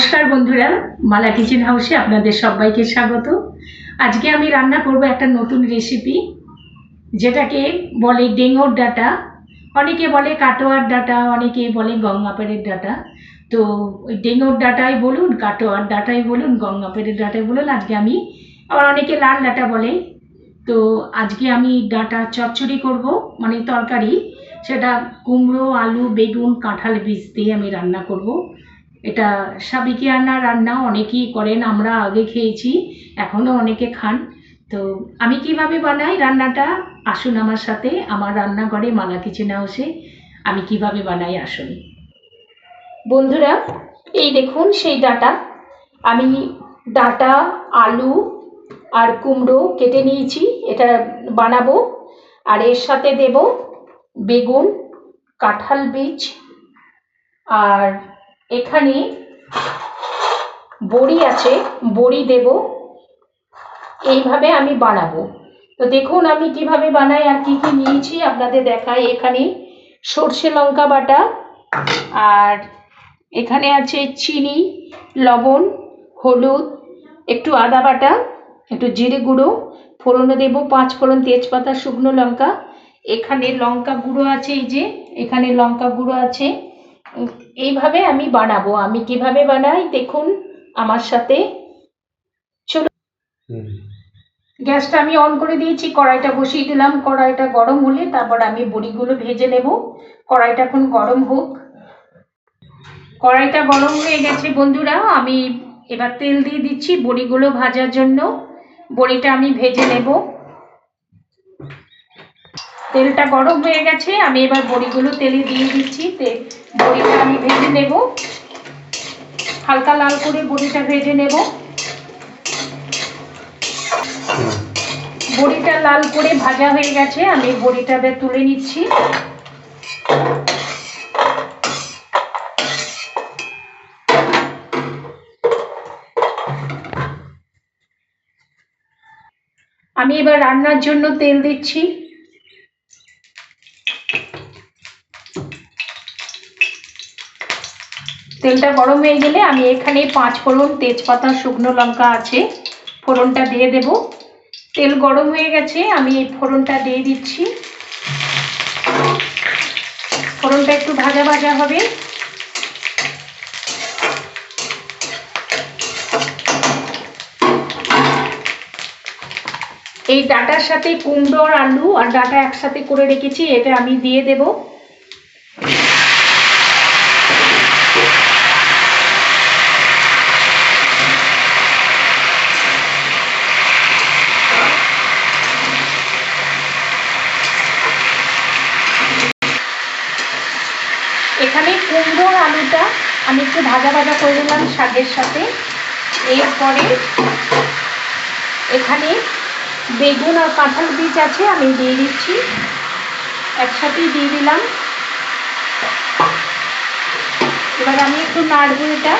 নমস্কার বন্ধুরা, মালা কিচেন হাউসে আপনাদের সবাইকে স্বাগত। আজকে আমি রান্না করব একটা নতুন রেসিপি যেটাকে বলে ডেঙ্গোর ডাটা। অনেকে বলে কাটোয়ার ডাটা, অনেকে বলে গঙ্গাপাড়ের ডাটা। তো ওই ডেঙ্গোর ডাটাই বলুন, কাটোয়ার ডাটাই বলুন, গঙ্গাপাড়ের ডাটাই বলুন, আজকে আমি, আবার অনেকে লাল ডাটা বলে। তো আজকে আমি ডাটা চচ্চড়ি করব মানে তরকারি। সেটা কুমড়ো, আলু, বেগুন, কাঁঠাল বীজ দিয়ে আমি রান্না করব। এটা সাবিকিয়ানা রান্না অনেকেই করেন, আমরা আগে খেয়েছি, এখনও অনেকে খান। তো আমি কীভাবে বানাই রান্নাটা? আসুন আমার সাথে, আমার রান্নাঘরে মালা কিচেন হাউসে আমি কীভাবে বানাই আসুন। বন্ধুরা, এই দেখুন সেই ডাটা। আমি ডাটা, আলু আর কুমড়ো কেটে নিয়েছি, এটা বানাবো। আর এর সাথে দেব বেগুন, কাঁঠাল বীজ আর এখানে বড়ি আছে, বড়ি দেব। এইভাবে আমি বানাবো। তো দেখুন, আমি কীভাবে বানাই আর কি কি নিয়েছি আপনাদের দেখাই। এখানে সর্ষে লঙ্কা বাটা, আর এখানে আছে চিনি, লবণ, হলুদ, একটু আদা বাটা, একটু জিরে গুঁড়ো, ফোড়নে দেব পাঁচ ফোড়ন তেজপাতা, শুকনো লঙ্কা। এখানে লঙ্কা গুঁড়ো আছে, এই যে এখানে লঙ্কা গুঁড়ো আছে। এইভাবে আমি বানাবো। আমি কীভাবে বানাই দেখুন আমার সাথে। চলুন। গ্যাসটা আমি অন করে দিয়েছি কড়াইটা বসিয়ে দিলাম। কড়াইটা গরম হলে তারপর আমি বড়িগুলো ভেজে নেব। কড়াইটা এখন গরম হোক। কড়াইটা গরম হয়ে গেছে বন্ধুরা আমি এবার তেল দিয়ে দিচ্ছি বড়িগুলো ভাজার জন্য। বড়িটা আমি ভেজে নেব। তেলটা গরম হয়ে গেছে আমি এবার বড়িগুলো তেলে দিয়ে দিচ্ছি। তে বড়িটা আমি ভেজে নেব। হালকা লাল করে বড়িটা ভেজে নেব। বড়িটা লাল করে ভাজা হয়ে গেছে, আমি বড়িটা তুলে নিচ্ছি। আমি এবার রান্নার জন্য তেল দিচ্ছি। তেলটা গরম হয়ে গেলে আমি এখানে পাঁচ ফোড়ন তেজপাতা, শুকনো লঙ্কা আছে। ফোড়নটা দিয়ে দেব। তেল গরম হয়ে গেছে, আমি এই ফোড়নটা দিয়ে দিচ্ছি। ফোড়নটা একটু ভাজা ভাজা হবে। এই ডাটার সাথে কুমড়ো আর আলু আর ডাটা একসাথে করে রেখেছি, এটা আমি দিয়ে দেব। কুমড়ো আলুটা আমি একটু ভাজা ভাজা করে দিলাম শাকের সাথে। এরপরে এখানে বেগুন আর কাঁঠাল বীজ আছে, আমি দিয়ে দিচ্ছি। একসাথেই দিয়ে দিলাম। এবার আমি একটু নাড়বো এটা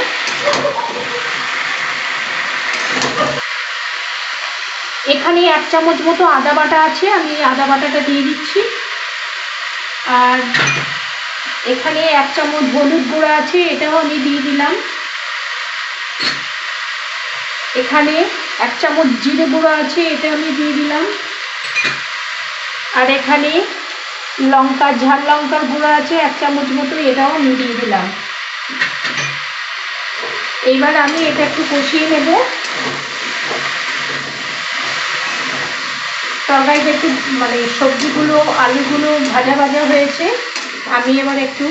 এখানে এক চামচ মতো আদা বাটা আছে, আমি আদা বাটাটা দিয়ে দিচ্ছি। আর এখানে এক চামচ হলুদ গুঁড়া আছে, এটাও আমি দিয়ে দিলাম। এখানে এক চামচ জিরে গুঁড়ো আছে, এটা আমি দিয়ে দিলাম। আর এখানে লঙ্কা, ঝাল লঙ্কার গুঁড়ো আছে, এক চামচ মতো, এটাও আমি দিয়ে দিলাম। এইবার আমি এটা একটু কষিয়ে নেব। তরকারিটা একটু মানে সবজিগুলো, আলুগুলো ভাজা ভাজা হয়েছে। আমি এবার একটু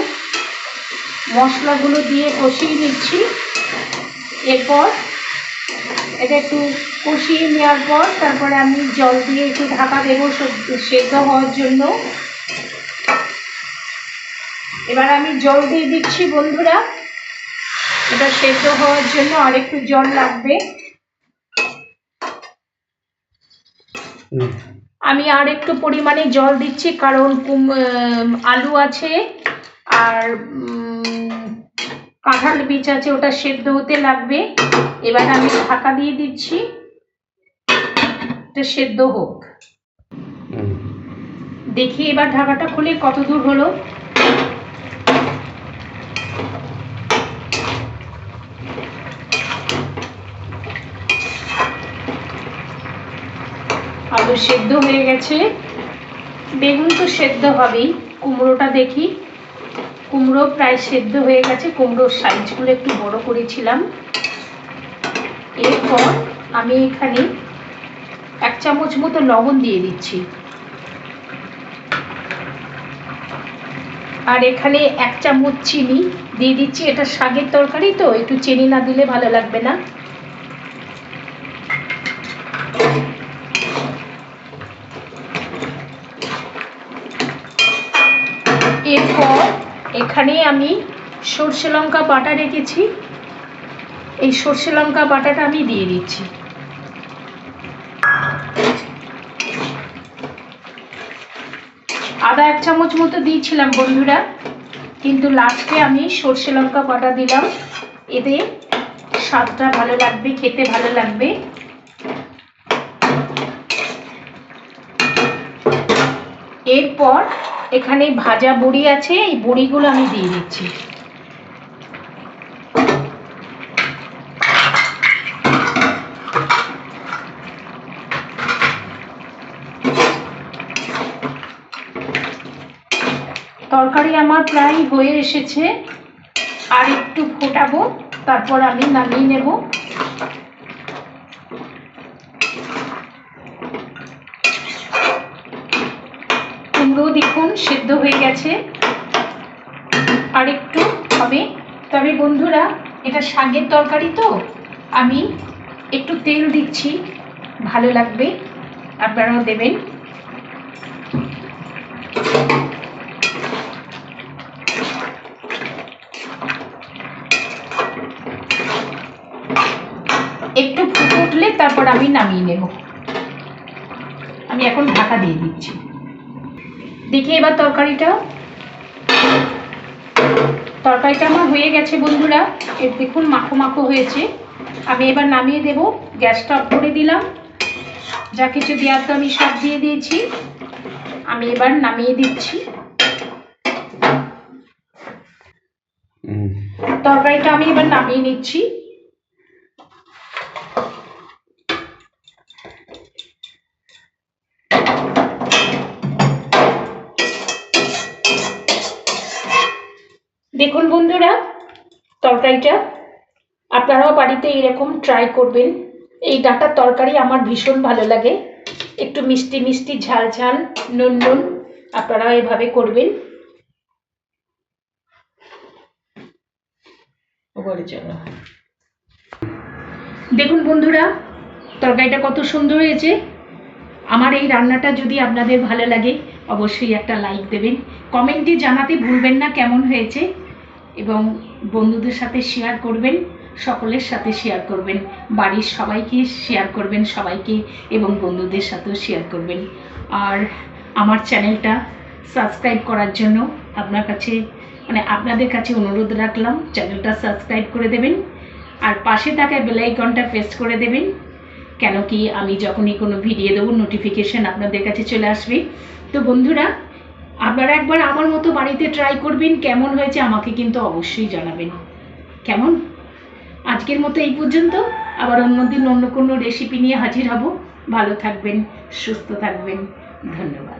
মশলাগুলো দিয়ে কষিয়ে নিচ্ছি। এরপর এটা একটু কষিয়ে নেওয়ার পর তারপরে আমি জল দিয়ে একটু ঢাকা দেবো সেদ্ধ হওয়ার জন্য। এবার আমি জল দিয়ে দিচ্ছি বন্ধুরা। এটা সেদ্ধ হওয়ার জন্য আর একটু জল লাগবে। আমি আর একটু পরিমাণে জল দিচ্ছি কারণ কুম আলু আছে আর কাঁঠাল বীজ আছে ওটা সেদ্ধ হতে লাগবে। এবার আমি ঢাকা দিয়ে দিচ্ছি। এটা সেদ্ধ হোক। দেখি এবার ঢাকাটা খুলে কত দূর হলো। আলু সেদ্ধ হয়ে গেছে। বেগুন তো সেদ্ধ হবেই। কুমড়োটা দেখি। কুমড়ো প্রায় সেদ্ধ হয়ে গেছে। কুমড়োর সাইজগুলো একটু বড় করেছিলাম। এরপর আমি এখানে এক চামচ মতো লবণ দিয়ে দিচ্ছি। আর এখানে এক চামচ চিনি দিয়ে দিচ্ছি। এটা শাকের তরকারি তো, একটু চিনি না দিলে ভালো লাগবে না। এখানে আমি সর্ষে লঙ্কা বাটা রেখেছি। এই সর্ষে লঙ্কা বাটাটা আমি দিয়ে দিচ্ছি। আদা এক চামচ মতো দিয়েছিলাম বন্ধুরা, কিন্তু লাস্টে আমি সর্ষে লঙ্কা বাটা দিলাম। এতে স্বাদটা ভালো লাগবে, খেতে ভালো লাগবে। এরপর এখানে ভাজা বড়ি আছে, এই বড়িগুলো আমি দিয়ে দিচ্ছি। তরকারি আমার প্রায় হয়ে এসেছে, আর একটু ফোটাবো, তারপর আমি নামিয়ে নেব কুমড়ো দেখুন সেদ্ধ হয়ে গেছে। আর একটু হবে। তবে বন্ধুরা, এটা শাকের তরকারি তো। আমি একটু তেল দিচ্ছি। ভালো লাগবে। আপনারাও দেবেন। একটু উঠলে তারপর আমি নামিয়ে নেব। আমি এখন ঢাকা দিয়ে দিচ্ছি। দেখি এবার তরকারিটা। তরকারিটা আমার হয়ে গেছে বন্ধুরা। এর দেখুন মাখো মাখো হয়েছে। আমি এবার নামিয়ে দেব। গ্যাসটা অফ করে দিলাম। যা কিছু দেওয়ার তো আমি সব দিয়ে দিয়েছি। আমি এবার নামিয়ে দিচ্ছি। তরকারিটা আমি এবার নামিয়ে নিচ্ছি। দেখুন বন্ধুরা, তরকারিটা। আপনারাও বাড়িতে এরকম ট্রাই করবেন। এই ডাঁটার তরকারি আমার ভীষণ ভালো লাগে। একটু মিষ্টি মিষ্টি ঝাল ঝাল নুন নুন আপনারাও এভাবে করবেন। দেখুন বন্ধুরা, তরকারিটা কত সুন্দর হয়েছে। আমার এই রান্নাটা যদি আপনাদের ভালো লাগে, অবশ্যই একটা লাইক দেবেন। কমেন্টে জানাতে ভুলবেন না কেমন হয়েছে। এবং বন্ধুদের সাথে শেয়ার করবেন, সকলের সাথে শেয়ার করবেন, বাড়ির সবাইকে শেয়ার করবেন সবাইকে এবং বন্ধুদের সাথেও শেয়ার করবেন। আর আমার চ্যানেলটা সাবস্ক্রাইব করার জন্য আপনার কাছে মানে আপনাদের কাছে অনুরোধ রাখলাম চ্যানেলটা সাবস্ক্রাইব করে দেবেন, আর পাশে থাকা বেলাইকনটা প্রেস করে দেবেন, কেন কি আমি যখনই কোনো ভিডিও দেবো নোটিফিকেশান আপনাদের কাছে চলে আসবে। তো বন্ধুরা আপনারা একবার আমার মতো বাড়িতে ট্রাই করবেন, কেমন হয়েছে আমাকে কিন্তু অবশ্যই জানাবেন। কেমন? আজকের মতো এই পর্যন্ত। আবার অন্যদিন অন্য কোনো রেসিপি নিয়ে হাজির হব। ভালো থাকবেন, সুস্থ থাকবেন। ধন্যবাদ।